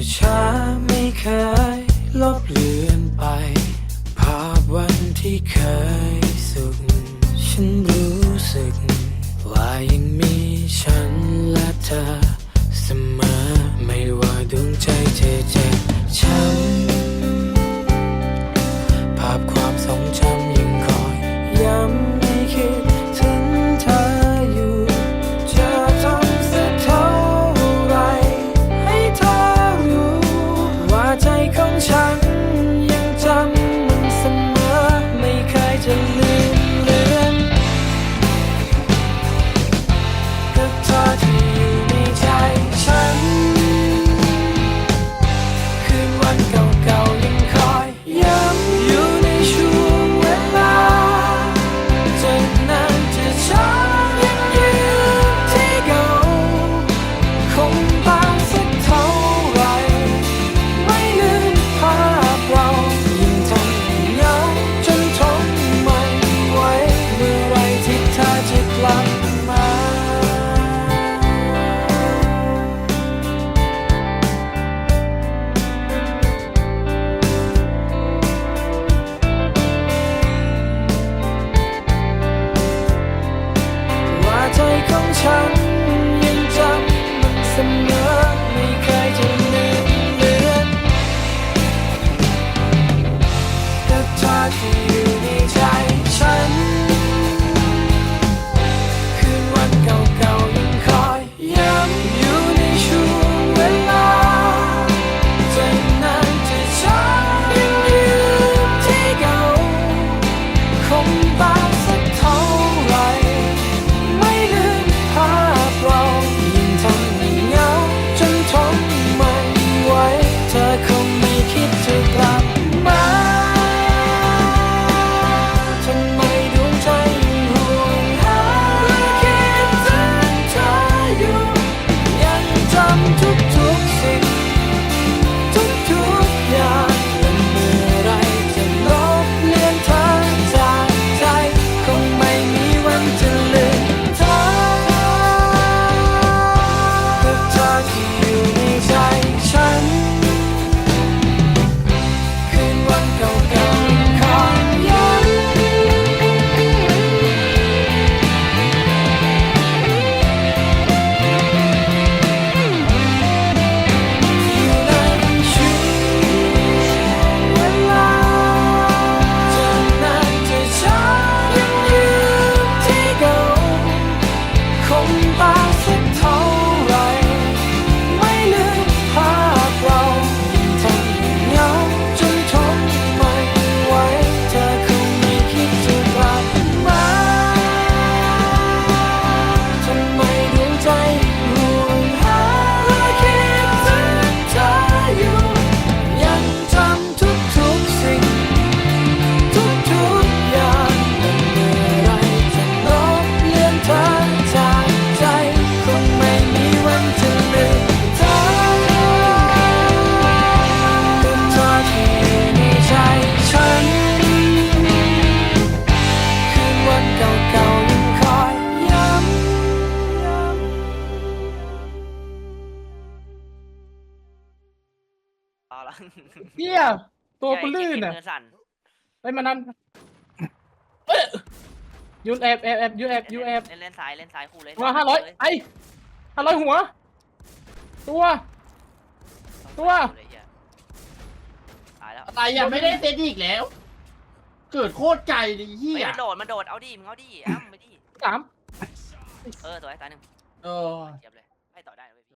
อช้าไม่เคยลบเลือนไป ภาพวันที่เคยสุข I you อะเฮียตัวกูลื่นอะไปมานั่นยยูแอบแอบแอบยูแอบยูแอบเล่นสายเล่นสายคู่เลยมาห้าร้อยไอห้าร้อยหัว ตัว ตัวตายแล้วอะไรอะไม่ได้เซตอีกแล้ว เกิดโคตรใจเลยเฮีเฮ้ยมันโดดมันโดดเอาดิมึงเอาดิอ้ำไปดิสามเออตัวไอ้ตายหนึ่งเออ เจ็บเลยให้ต่อได้